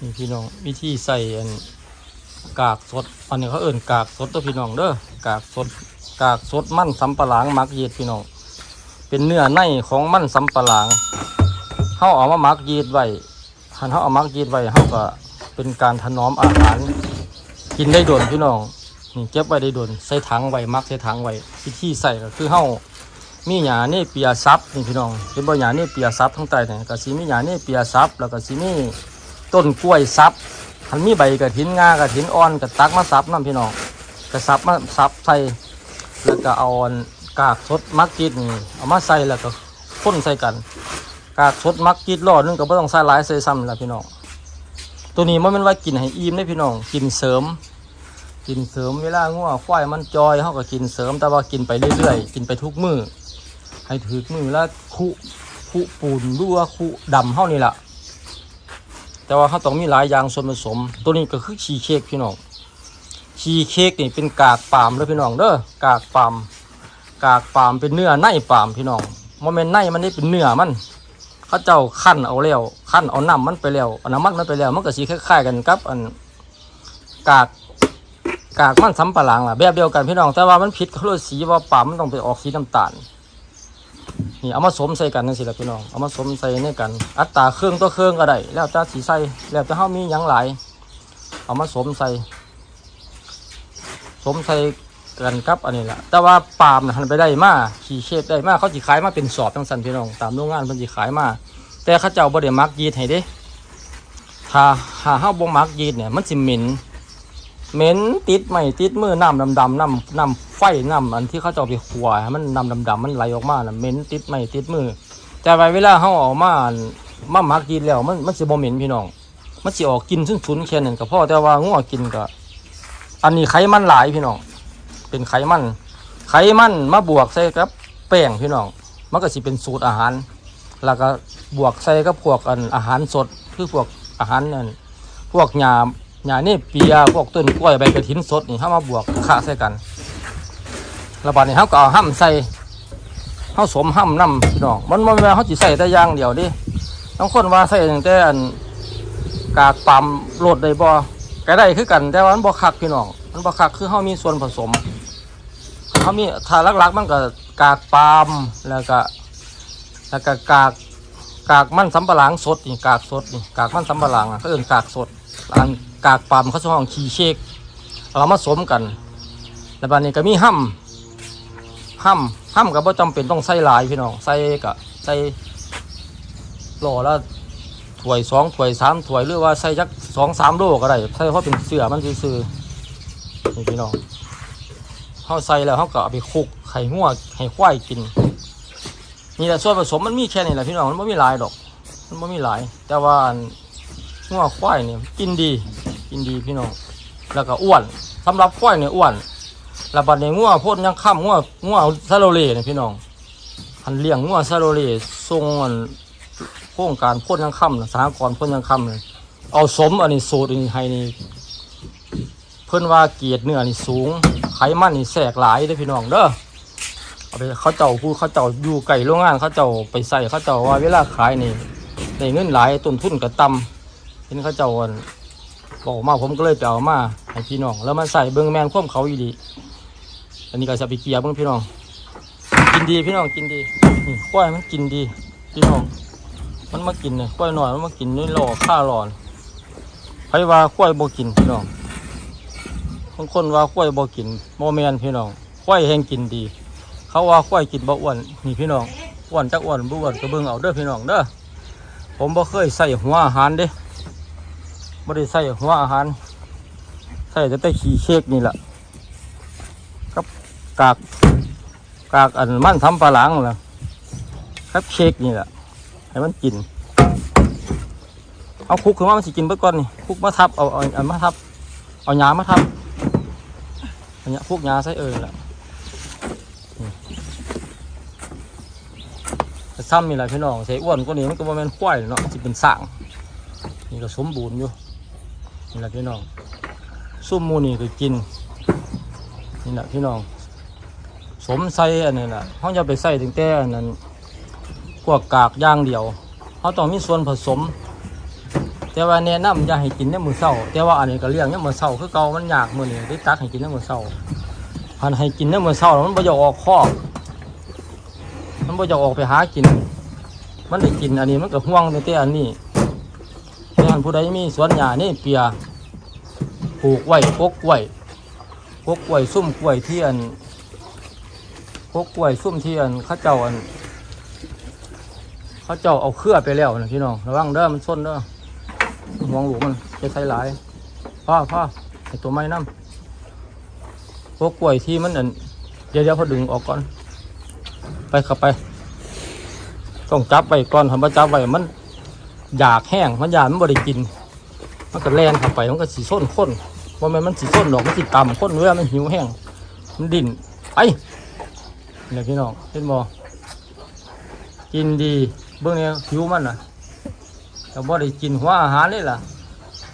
นี่พี่น้องวิธีใส่อันกากสด อันนี้เขาเอิ่นกากสดตัวพี่น้องเด้อกากสดกากสดมันสำปะหลังมักเย็ดพี่น้องเป็นเนื้อในของมันสำปะหลังเขาเอามามักเย็ดไว้หันเขาเอามักเย็ดไว้เขาก็เป็นการถนอมอาหาร กินได้โดนพี่น้องนี่เก็บไว้ได้โดนใส่ถังไว้มักใส่ถังไว้วิธีใส่ก็คือเขามีหยาเนี่เปียซับนี่พี่น้องเป็นบ่หยาเนี่เปียซับทั้งใต้เนี่ยก็สีมีหยาเนี่เปียซับแล้วก็สีมี ต้นกล้วยซับมันมีใบกระถินงากระถินอ่อนกระตักมาซับน้ำพี่น้องกระซับมาซับใส่แล้วก็เอาอันกากสดมักกิดนี่เอามาใส่แล้วก็พ่นใส่กัน กากสดมักกิดรอดนึงก็ไม่ต้องใส่หลายใส่ซ้ำแล้วพี่น้องตัวนี้มันเป็นว่ากินให้อิ่มได้พี่น้องกินเสริม กินเสริมเวลางัวควายมันจอยเขาก็กินเสริม แต่ว่ากินไปเรื่อยๆ กินไปทุกมือให้ถือมือแล้วคุคุปูนรั่วคุดำเท่านี่แหละ แต่ว่าเขาต้องมีหลายอย่างส่วนผสม ตัวนี้ก็คือชีเค้กพี่น้องชีเค้กนี่เป็นกากปาล์มเด้อพี่น้องเด้อกากปาล์มกากปาล์มเป็นเนื้อในปาล์มพี่น้องโมเมนในมันนี่เป็นเนื้อมันเขาเจ้าขั้นเอาแล้วขั้นเอาน้ำมันไปแล้วเอาน้ำมันมันไปแล้วมันก็สีคล้ายๆกันกับอันกากกากมันสำปะหลังล่ะแบบเดียวกันพี่น้องแต่ว่ามันผิดเขาเลยสีว่าปาล์มมันต้องไปออกสีน้ำตาล นี่เอามาสมใส่กันนั่นสิละพี่น้อง เอามาสมใส่ในกัน อัตราเครื่องตัวเครื่องก็ได้ แล้วแต่สีใส่แล้วแต่เฮามีหยังหลาย เอามาสมใส่ สมใส่กันครับอันนี้แหละแต่ว่าปาล์มนะหันไปได้มากขี่เชฟได้มากเขาจีขายมาเป็นสอบทั้งสันพี่น้องตามโรงงานเพิ่นจีขายมาแต่เขาเจ้าบ่ได้มักยีดให้เด้ถ้าหาเฮาบ่มักยีดเนี่ยมันสิเหม็น เหม็นติดไม่ติดมือน้ำดำๆน้ำน้ำไฟน้ำอันที่เขาจะเอาไปขัวให้มันน้ำดำๆมันไหลออกมาน่ะเหม็นติดไม่ติดมือ แต่ว่าเวลาเขาออกมาอันมาหมักกินแล้วมันมันสิบ่เหม็นพี่น้อง มันสิออกกินซึ่งชุนแค่นั้นก็พอแต่ว่างัวกินก็อันนี้ไขมันหลายพี่น้อง เป็นไขมัน ไขมันมาบวกใส่กับแป้งพี่น้อง มันก็สิเป็นสูตรอาหาร แล้วก็บวกใส่กับพวกอันอาหารสด คือพวกอาหารนั่นพวกหญ้า หญ้าเนี่เปียพวกต้นกล้วยใบกระถินสดนี่เข้ามาบวกข่าใส่กันแล้วบัดนี้เขาก็เอาห้ำใส่เขาสมห้ำน้ำพี่น้องมันมันเขาจิใส่แต่ย่างเดียวดิบางคนว่าใส่ตั้งแต่อันกากปั๊มโลดได้บ่ก็ได้คือกัน แต่ว่ามันบ่คักพี่น้องมันบ่คักคือเขามีส่วนผสมเขามีถ้าลักๆมันก็กากปามแล้วก็แล้วก็กาก กากมันสำปะหลังสดนี่กากสดนี่กากมันสำปะหลังอะเขาเอื่นกากสดอันกากปั๊มเขาชองขี้เชกเอามาสมกันแล้วบัดนี้ก็มีห้ำห้ำห้ำก็บ่จำเป็นต้องใส่หลายพี่น้องใส่ก็ใส่โลละถ้วยสองถ้วยสามถ้วยหรือว่าใส่จักสองสามโลก็ได้ใส่เพราะเป็นเสือมันซื่อนี่พี่น้องเขาใส่แล้วเขาก็เอาไปคลุกไข่หัวไข่ควายกิน นี่แหละส่วนผสมมันมีแค่นี้แหละพี่น้องมันไม่มีหลายดอก มันไม่มีหลาย แต่ว่างัวควายเนี่ยกินดี กินดีพี่น้อง แล้วก็อ้วนสำหรับควายเนี่ยอ้วนแล้วบัดในงัวพ่นยังค่ำงัวงัวซาโลเล่เนี่ยพี่น้องหันเลี้ยงงัวซาโลเล่ทรงอันโครงการพ่นยังค่ำน่ะสหกรณ์พ่นยังค่ำเลยเอาสมอันนี้สูตรอันนี้ให้นี่เพิ่นว่าเกียรติเนื้อนี่สูง ไขมันนี่แสกหลายเด้พี่น้องเด้อ เอาไปเขาเจ้าผู้เขาเจ้าอยู่ไก่โรงงานเขาเจ้าไปใส่เขาเจ้าว่าเวลาขายนี่ได้เงินหลายต้นทุนก็ต่ำเห็นเขาเจ้าอั่นบอกมาผมก็เลยไปเอามาให้พี่น้อง แล้วมาใส่เบิ้งแมนคว่มเขาอีดีอันนี้ก็จะไปเกียเบิ้งพี่น้อง กินดีพี่น้องกินดีนี่ควายมันกินดี พี่น้อง มันมากินเนี่ยควายหน่อยมันมากินนี่หล่อข้าหลอนใครว่าควายบ่กินพี่น้องบางคนว่าควายบ่กินโมแมนพี่น้องควายแห้งกินดี เขาว่าควายกินบ่อ้วนนี่พี่น้องอ้วนจักอ้วนบ่อ้วนก็เบิ่งเอาเด้อพี่น้องเด้อผมบ่เคยใส่หัวอาหารเด้บ่ได้ใส่หัวอาหารใส่แต่แต่ขี้เค้กนี่แหละกับกากกากอันมันทำปลาหลังล่ะครับเค้กนี่แหละให้มันกิน เอาคุกขึ้นมามันสิกินเบิดก่อนนี่คุกมาทับเอาเอาเอามาทับเอาหญ้ามาทับอันนี้พวกหญ้าใส่เออแหละ แต่ ซ้ำนี่แหละพี่น้องใส่อ้วนกว่านี้มันก็บ่แม่นควายเนาะสิเป็นสร้างนี่ก็สมบูรณ์อยู่นี่แหละพี่น้องซุ่มมูนี่ก็กินนี่แหละพี่น้องสมใส่อันนี้แหละเขาจะไปใส่ถึงแต่อันนั้นพวกกากย่างเดียวเขาต้องมีส่วนผสม แต่ว่าแนะนำอย่าให้กินในมื้อเช้าแต่ว่าอันนี้ก็เลี้ยงในมื้อเช้าคือเก่ามันยากมือนี้ได้ตักให้กินในมื้อเช้าพันให้กินในมื้อเช้ามันบ่อยากออกคอ มันบ่อยากออกไปหากิน มันได้กินอันนี้มันก็ห่วงแต่แต่อันนี้แม่นผู้ใดมีสวนหญ้านี่เปียปลูกไว้ปกไว้ปกไว้ซุ่มกล้วยที่อันปกกล้วยซุ่มเที่อันเขาเจ้าอันเขาเจ้าเอาเครือไปแล้วนะพี่น้องระวังเด้อมันส้นเด้อห่วงหลูกมันจะใช้หลายพ่อพ่อไอตัวไม้น้ำพวกกล้วยที่มันอันเดี๋ยวเดี๋ยวพอดึงออกก่อน ไปขับไป ต้องจับไว้ก่อนทำมาจับไว้มันอยากแห้งมันอยากมันบ่ได้กิน มันก็แล่นเข้าไปมันก็สีส้นข้นว่ามันมันสีส้นดอกมันสีต่ำข้นเวลามันหิวแห้งมันดิ่นไปเนี่ยพี่น้องเห็นบ่กินดีเบื้องนี้ผิวมันนะแต่บ่ได้กินหัวอาหารเลยล่ะ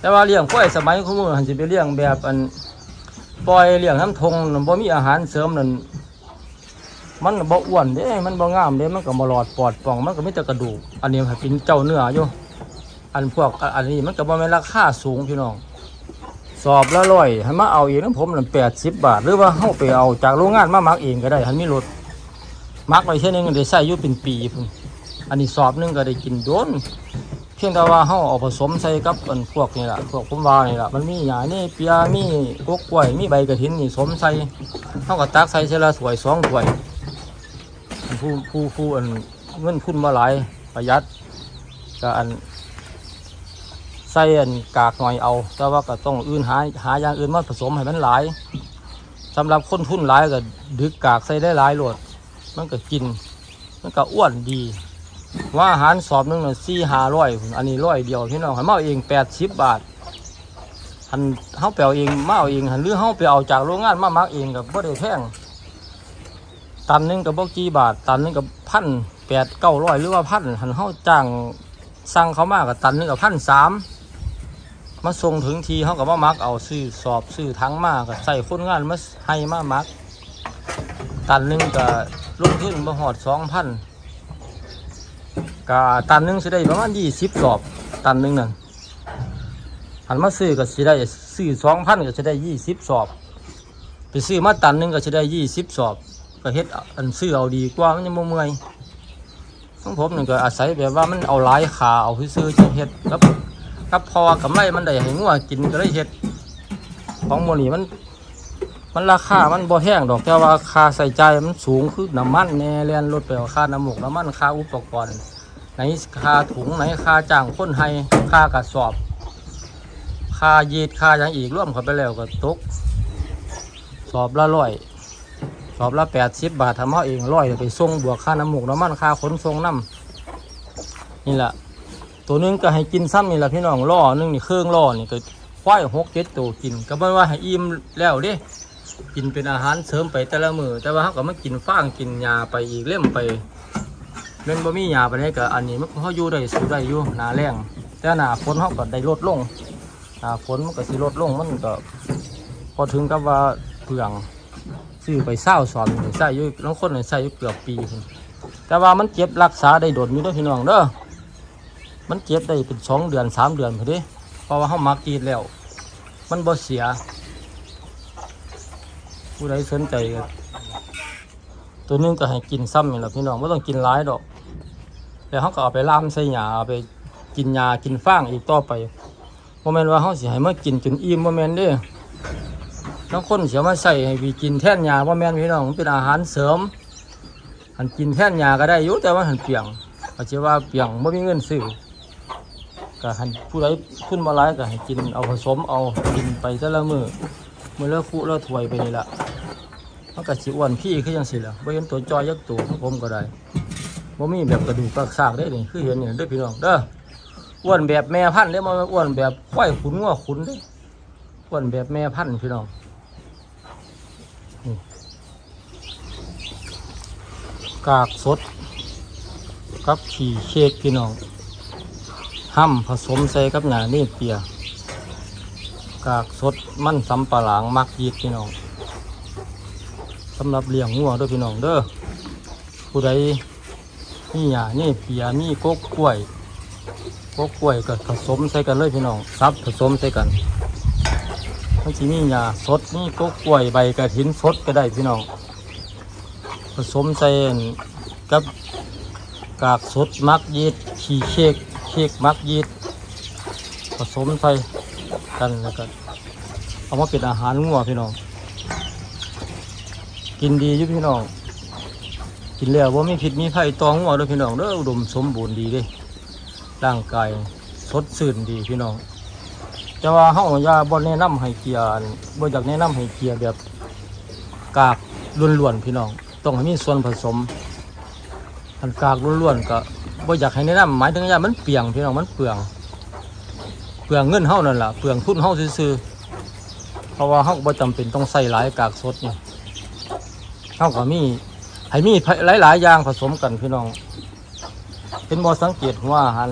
แต่ว่าเลี้ยงกล้วยสมัยคุณมือหันจะไปเลี้ยงแบบอันปล่อยเลี้ยงน้ำทงบ่มีอาหารเสริมนั่น มันบ่อ้วนเด้มันบ่งามเด้มันก็บ่หลอดปอดป่อง มันก็มีแต่กระดูก อันนี้ให้เป็นเจ้าเนื้ออยู่ อันพวกอันนี้มันก็บ่แม่นราคาสูงพี่น้อง สอบละร้อยให้มาเอาเองน้ำผมนั่น80บบาท หรือว่าเฮาไปเอาจากโรงงานมาหมักเองก็ได้หันมีรถมักไว้เท่านึงก็ได้ใส่อยู่เป็นปีพุ่นอันนี้สอบนึงก็ได้กินโดนเพียงแต่ว่าเฮาเอาผสมใส่กับอันพวกนี่ล่ะพวกผมว่านี่ล่ะมันมีหญ้านี่เปียมีกกกล้วยมีใบกระถินนี่สมใส่เฮาก็ตักใส่เสละถ้วยสองถ้วย ผู้ผู้ผู้อันเงินทุนมาหลายประหยัดก็อันใส่อันกากหน่อยเอา แต่ว่าก็ต้องอื่นหาหาอย่างอื่นมาผสมให้มันหลายสำหรับคนทุนหลายก็ดึกกากใส่ได้หลายโหลด มันก็กิน มันก็อ้วนดี ว่าอาหารสอบหนึงน่ะสี่ห้าร้อยอันนี้ร้อยเดียวพี่น้องหันมาเองแปดสิบบาทหันเฮาไปเอาเองมาเอาเองหันหรือเฮาไปเอาจากโรงงานมามักเองกับบ่ได้แพง ตันหนึงกับบ่กี่บาท ตันหนึงกับพันแปดเก้าร้อยหรือว่าพันหันเฮาจ้างสั่งเขามากกับตันหนึงกับพันสามมาส่งถึงทีเฮากับมามักเอาซื้อสอบซื้อทั้งมากกับใส่คนงานมาให้มามัก ตันหนึงก็ลงทุนมาหอดสองพันก็ตันหนึงสิได้ประมาณยี่สิบสอบ ตันหนึงนั่นหันมาซื้อก็สิได้ซื้อสองพันก็จะได้ยี่สิบสอบ ไปซื้อมาตันหนึงก็จะได้ยี่สิบสอบ ก็เฮ็ดอันซื้อเอาดีกว่ามันยังบ่เมื่อยของผมนี่ก็อาศัยแบบว่ามันเอาหลายขาเอาซื้อจะเฮ็ดกับกับพอกำไรมันได้ให้งัวกินก็เลยเฮ็ดของโมนี่มันมันราคา มันบ่แพงดอก แต่ว่าค่าใส่ใจมันสูงคือน้ำมันแน่เรียนรถไปเอาค่าน้ำหมกน้ำมันค่าอุปกรณ์ไหนค่าถุงไหนค่าจ้างคนให้ค่ากระสอบ ค่ายีดค่าอย่างอีกร่วมเข้าไปแล้วก็ตก สอบละร้อย อบละแปดสิบบาททำเอาเองร้อยไปส่งบวกค่าน้ำหมกน้ำมันค่าขนส่งน้ำนี่แหละตัวนึงก็ให้กินซ้ำนี่แหละพี่น้องล่อนึงนี่เครื่องล่อนี่ก็ควายหกเจ็ดตัวกิน ก็ไม่ว่าให้อิ่มแล้วด้กินเป็นอาหารเสริมไปแต่ละมือแต่ว่าเขาก็มากินฟางกินยาไปอีกเล่มไปเล่นบ่มียาไปนี้ก็อันนี้มันเขาอยู่ได้สู้ได้อยู่หนาแรงแต่หนาฝนเขาก็ได้ลดลงหนาฝนมันก็สิลดลงมันก็พอถึงกับว่าเปลือง ซื้อไปเศร้าสอนใส่ยู่ยน้องคนใส่ยู่ยเกือบปี แต่ว่ามันเจ็บรักษาได้โดดมีด้วยพี่น้องเด้อมันเจ็บได้เป็นสองเดือนสามเดือนพอดีเพราะว่าเขามักกีดแล้ว มันบ่เสีย ผู้ใดสนใจก็ตัวนึงก็ให้กินซ้ำนี่แหละพี่น้องไม่ต้องกินหลายดอกแต่เขาก็เอาไปล่ามใส่หยาเอาไปกินยากินฟางอีกต่อไปโมเมนว่าเขาสิให้มากินจนอิ่มโมเมนเด้ บางคนเสียมาใส่ให้วีกินแท่นยาโมเมนพี่น้องมันเป็นอาหารเสริมหันกินแท่นยาก็ได้อยู่แต่ว่าหันเปียงอาจจะว่าเปียงไม่มีเงินซื้อก็หันผู้ใดขึ้นมาหลายก็ให้กินเอาผสมเอากินไปแต่ละมือมือลิกคู่ลิกถวยไปนี่ละมันก็สิอ้วนพี่คือยังสิล่ะบ่เห็นตัวจอยยักตัวของผมก็ได้บ่มีแบบกระดูกกระซากได้นี่คือเห็นนี่เด้อพี่น้องเด้ออ้วนแบบแม่พันธุ์เด้อม่นอ้วนแบบควายขุนงัวขุนเด้ออ้วนแบบแม่พันธุ์พี่น้อง กากสด กับขี่เค้กพี่น้องห้ำผสมใส่กับหนานี่เปีย กากสดมันสำปะหลังมักยีดพี่น้องสำหรับเลี้ยงงัวด้วยพี่น้องเด้อผู้ใดนี่หยานี่เปียนี่กกกล้วยพวกกล้วยก็ผสมใส่กันเลยพี่น้องซับผสมใส่กันมันสิมีหญ้าสดนี่พวกกล้วยใบกระถินสดก็ได้พี่น้อง ผสมใส่กับกากสดมักยีดขี้เค้กเค้กมักยีดผสมใส่กันแล้วก็เอามาเป็นอาหารงัวพี่น้อง กินดีอยู่พี่น้อง กินแล้วว่าไมีผิดมีไผ่ตองงัวด้วยพี่น้องเด้ออุดมสมบูรณ์ดีเด้ร่างกายสดชื่นดีพี่น้องแต่ว่าเฮาอย่าบ่แนะนำให้เกียร์บ่อยากแนะนำให้เกียร์แบบกากล้วนๆพี่น้อง ต้องให้มีส่วนผสมอันกากล้วนๆก็บ่อยากให้แนะนำหมายถึงว่ามันเปียงพี่น้องมันเปลือง เปลืองเงินเฮานั่นแหละเปลืองทุนเฮาซื่อๆเพราะว่าเฮาบ่จำเป็นต้องใส่หลายกากสดเนี่ยเฮาก็มีให้มีหลายๆอย่างผสมกันพี่น้อง เป็นบ่สังเกตหัวอาหาร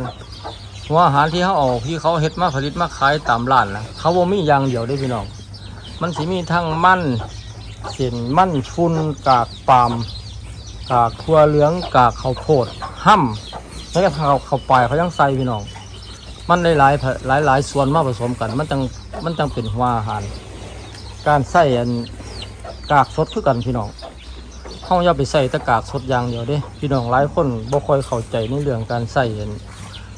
หัวอาหารที่เฮาเอาที่เขาเฮ็ดมาผลิตมาขายตามร้านนะเขาบ่มีอย่างเดียวเด้พี่น้อง มันสิมีทั้งมัน เส้นมั่นฟุนกากปาล์มกากทั่วเหลืองกากข้าวโพดห้ำแล้วก็ข้าวข้าวปลายเขายังใส่พี่น้องมันหลายหลายหลายหลายส่วนมาผสมกัน มันจังมันจังเป็นหัวอาหาร การใส่อันกากสดคือกันพี่น้องเขาอย่าไปใส่ต่กากสดอย่างเดียวเด้พี่น้องหลายคนบ่ค่อยเข้าใจในเรื่องการใส่อัน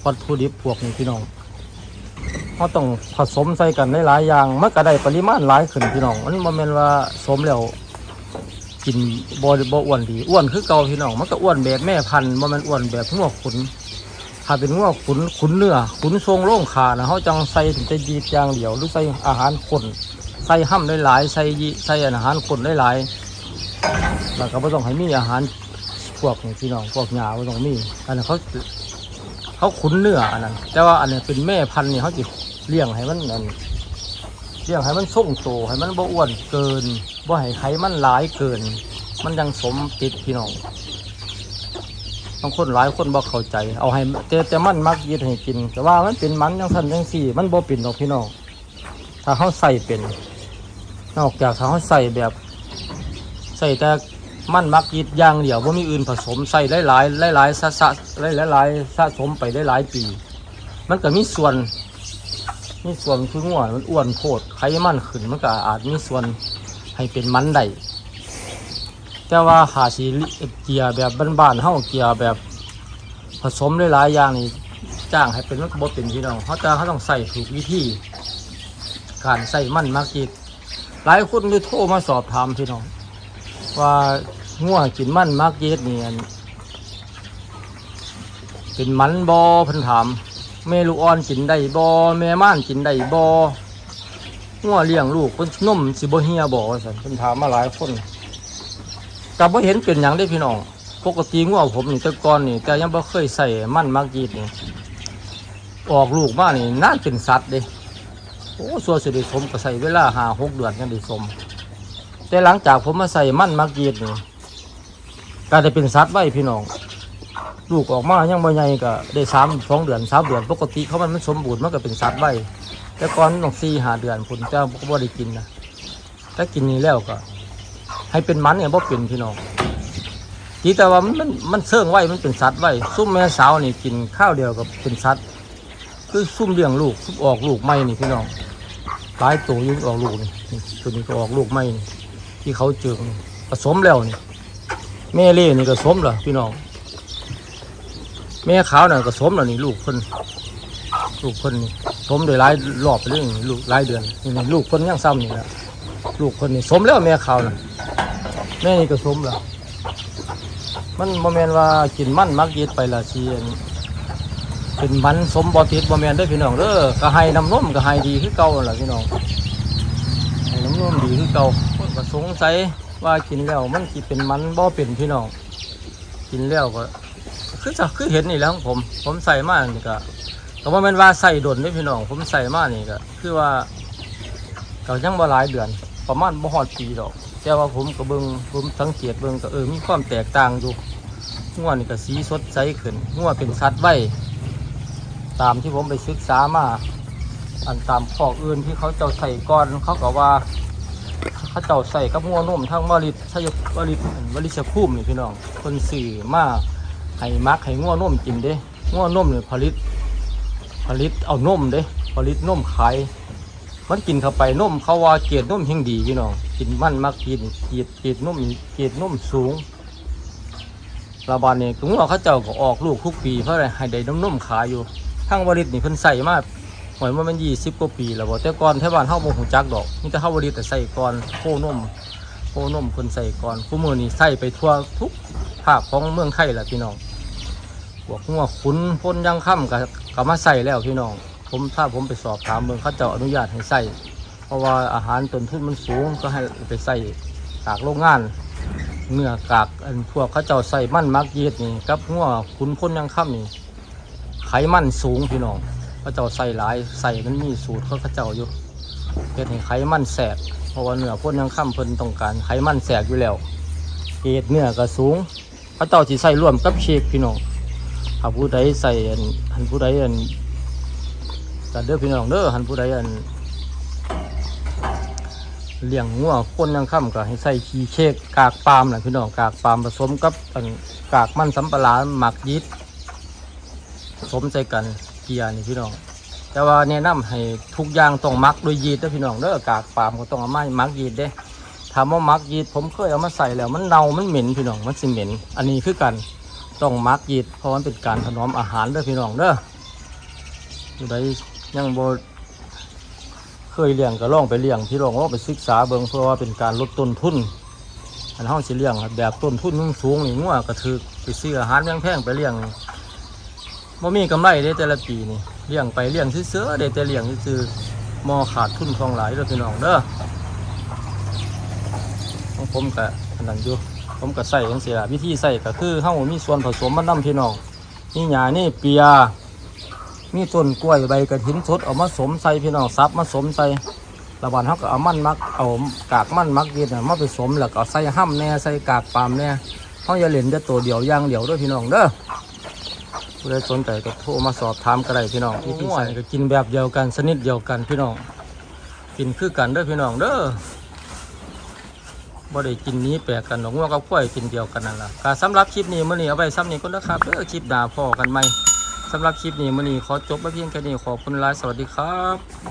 วัตถุดิบพวกนี้พี่น้อง เขาต้องผสมใส่กันหลายๆอย่างมันก็ได้ปริมาณหลายขึ้นพี่น้องมันบ่แม่นว่าสมแล้วกินบ่บ่อ้วนดีอ้วนคือเก่าพี่น้องมันก็อ้วนแบบแม่พันธุ์บ่แม่นอ้วนแบบหัวขุนถ้าเป็นงัวขุนขุนเนื้อขุนทรงโล่งขานะเขาจังใส่ถึงจะยีอย่างเดียวหรือใส่อาหารคนใส่ห้ำได้หลายๆใส่ยีใส่อาหารคนได้หลายๆแล้วก็ไม่ต้องให้มีอาหารพวกนี้พี่น้องพวกหญ้าไม่ต้องมีอันนั้นเขาเขาขุนเนื้ออันนั้นแต่ว่าอันนี้เป็นแม่พันธุ์นี่เขาจะ เลี้ยงให้มันนั่นเลี้ยงให้มันส่งโตให้มันบ่อ้วนเกินบ่ให้ไขมันหลายเกิน มันยังสมติดพี่น้องบางคนหลายคนบ่เข้าใจ เอาให้แต่แต่มันมักยึดให้กิน แต่ว่ามันเป็นมันจังซั่นจังซี่ มันบ่เป็นดอกพี่น้องถ้าเขาใส่เป็น นอกจากถ้าเขาใส่แบบใส่แต่มันมักยึดอย่างเดียวบ่มีอื่นผสมใส่หลายๆหลายๆสะสะหลายหลายๆสะสมไปหลายๆปี มันก็มีส่วน มีส่วนคืองัวมันอ้วนโพดไขมันขึ้นมันก็อาจมีส่วนให้เป็นมันได้แต่ว่าหาสีเกียร์แบบบ้านๆเฮาเกียร์แบบผสมหลายๆอย่างนี่จ้างให้เป็นมันบ่เป็นพี่น้องเขาจะเขาต้องใส่ถูกวิธี การใส่มันมากจิตหลายคนเลยโทรมาสอบถามพี่น้องว่าง่วกินมันมากจิตนี่อันเป็นมันบอพันถาม แม่ลูกอ่อนกินได้บอแม่ม่านกินได้บอง่วเลี้ยงลูกเพิ่นนมสิบ่เฮียบ่ว่าซั่นเพิ่นถามมาหลายคนกับว่าเห็นเป็นอย่างได้พี่น้องปกติงัวผมนี่แต่ก่อนนี่ แต่ยังบ่เคยใส่มันมักยีดนี่ออกลูกมานี่น่าเป็นสัตว์เด้โอ้ส่วนสิได้สมก็ใส่เวลาหาหกเดือนกันได้สม แต่หลังจากผมมาใส่มันมักยีดนี่ก็ได้เป็นสัตว์ไว้พี่น้อง ลูกออกมายังบ่ใหญ่ก็ได้สามสองเดือนสามเดือนปกติเขามันมันสมบูรณ์มันก็เป็นสัตว์ไว้แต่ก่อนต้องสี่หาเดือนผมจะบ่ได้กินนะถ้ากินนี่แล้วก็ ให้เป็นมันเนี่ยบ่เป็นพี่น้องทีแต่ว่ามันมันเสื่องไว้มันเป็นสัตว์ไว้ซุ่มแม่สาวนี่กินข้าวเดียวกับเป็นสัตว์คือซุ่มเลี้ยงลูกซุ่มออกลูกไม่นี่พี่น้องหลายตัวยุ่งออกลูกนี่ตัวนี้ก็ออกลูกไม่นี่ที่เขาเจอผสมแล้วนี่แม่เล่นี่ก็สมเหรอพี่น้อง แม่ขาวน่ะก็สมแล้วนี่ลูกคนลูกคนนี่สมโดยหลายรอบไปเรื่องลูกหลายเดือนนี่นี่ลูกคนยังซ้ำนี่แหละลูกคนนี้สมแล้วแม่ขาวน่ะแม่นี่ก็สมแล้วมันโมเมนว่ากินมันมักยีดไปละเชียนเป็นมันสมบอติดโมเมนได้พี่น้องเด้อก็ให้น้ำนมก็ให้ดีคือเก่าล่ะพี่น้องให้น้ำนมดีคือเก่าคนก็สงสัยว่ากินแล้วมันสิเป็นมันบ่เป็นพี่น้องกินแล้วก็ คือจะคือเห็นนี่แล้วของผม ผมใส่มากนี่ก็ก็บ่แม่นว่าใส่ดนเด้อพี่น้อง ผมใส่มากนี่ก็คือว่าก็ยังบ่หลายเดือน ประมาณบ่ฮอดปีดอก แต่ว่าผมก็เบิงผมสังเกตเบิงก็เออมีความแตกต่างอยู่งัวนี่ก็สีสดใสขึ้นงัวเป็นสัตว์ไว้ตามที่ผมไปศึกษามา อันตามข้ออื่นที่เขาเจ้าใส่ก่อนเขาก็ว่าเขาเจ้าใส่กับงัวนุ่มทั้งวลิตชัยวลิตวลิชภูมินี่พี่น้อง คนสื่อมาก ให้มักให้งัวนมกินเด้งัวนมเนี่ยผลิต ผลิตเอานมเด้ ผลิตนมขายมันกินเข้าไปนมเขาว่าเกรดนมเฮงดีพี่น้องกินมันมากกินเกรดเกรดนมเกรดนมสูงระบาดนี่ถึงว่าเขาเจ้าก็ออกลูกทุกปีเพราะอะไรให้ได้น้ำนมขายอยู่ทั้งบริษนี่เพิ่นใส่มากหวยว่ามันยี่สิบกว่าปีแล้วบ่แต่ก่อนแถวบ้านเฮาบ่ฮู้จักดอกมีแต่เฮาบริษแต่ใส่ก่อนโคนมโคนมเพิ่นใส่ก่อนคู่มือนี่ใส่ไปทั่วทุก ภาคของเมืองไทยแหละพี่น้องพวกงัวขุนพ่นยังค่ำก็ก็มาใส่แล้วพี่น้อง ผมถ้าผมไปสอบถามเมืองเขาเจะอนุญาตให้ใส่เพราะว่าอาหารต้นทุนมันสูงก็ให้ไปใส่ตากโรงงานเนื้อกากอันพวกเขาเจ้าใส่มันมักยีดนี่กับงัวขุนพ้นยังค่ำนี่ไขมันสูงพี่น้องเขาเจ้าใส่หลายใส่มันมีสูตรเขาเขาเจ้าอยู่เฮ็ดให้ไขมันแสกเพราะว่าเนื้อพ้นยังค่ำเพิ่นต้องการไขมันแสกอยู่แล้วเกรดเนื้อก็สูง เขาเจ้าที่ใส่ร่วมกับเชฟพี่น้องถ้าผู้ใดใส่อันอันผู้ใดอันกันเด้อพี่น้องเด้อหันผู้ใดอันเลี้ยงงัวคนยังค่ำก็ให้ใส่ขี้เชกกากปาล์มนะพี่น้องกากปาล์มผสมกับอันกากมันสำปะหลาหมักยีสต์ผสมใส่กันเกียร์นี่พี่น้อง แต่ว่าแนะนำให้ทุกอย่างต้องหมักด้วยยีสต์เด้อพี่น้องเด้อกากปาล์มก็ต้องเอาไมาหมักยีสต์เด้ ถามว่ามักยีสต์ผมเคยเอามาใส่แล้ว มันเน่ามันเหม็นพี่น้องมันสิเหม็น อันนี้คือกันต้องมักยีสต์เพราะมันเป็นการถนอมอาหารเด้อพี่น้องเด้อผู้ใดยังบ่เคยเลี้ยงก็ลองไปเลี้ยงพี่ลองว่าไปศึกษาเบิ่งเพื่อว่าเป็นการลดต้นทุนอันเฮาสิเลี้ยงแบบต้นทุนมันสูงนี่งัวก็ถือไปซื้ออาหารแพงๆไปเลี้ยงบ่มีกำไรเด้แต่ละปีนี่เลี้ยงไปเลี้ยงซื่อเด้แต่เลี้ยงซื่อมอขาดทุนคลองหลายเด้อพี่น้องเด้อ ของผมก็อันนั้นอยู่ผมก็ใส่จังซี่ล่ะวิธีใส่ก็คือเฮามีส่วนผสมมันนํพี่น้องนี่หญ้านี่เปียมีต้นกล้วยใบกระถินสดเอามาสมใส่พี่น้องซับมาสมใส่ระบาดเขาก็เอามันมักเอากากมันมักย็นน่ะมาไปสมแล้วก็ใส่ห้ำแน่ใส่กากปามแน่เขาอย่าเล่นแต่ตัวเดียวย่างเดียวด้วยพี่น้องเด้อผู้ใดสนใจก็โทรมาสอบถามก็ได้พี่น้องวิธีใส่ก็กินแบบเดียวกันชนิดเดียวกันพี่น้องกินคือกันเด้อพี่น้องเด้อ บ่ได้กินนี้แปลกกันหรอกงัวกับกล้วยกินเดียวกันนั่นล่ะก็สำหรับคลิปนี้มื้อนี้เอาไว้ซ้ำนี้ก็นะครับเด้อคลิปด่าพ่อกันไหมสำหรับคลิปนี้มันนี้ขอจบไว้เพียงแค่นี้ขอบคุณหลายสวัสดีครับ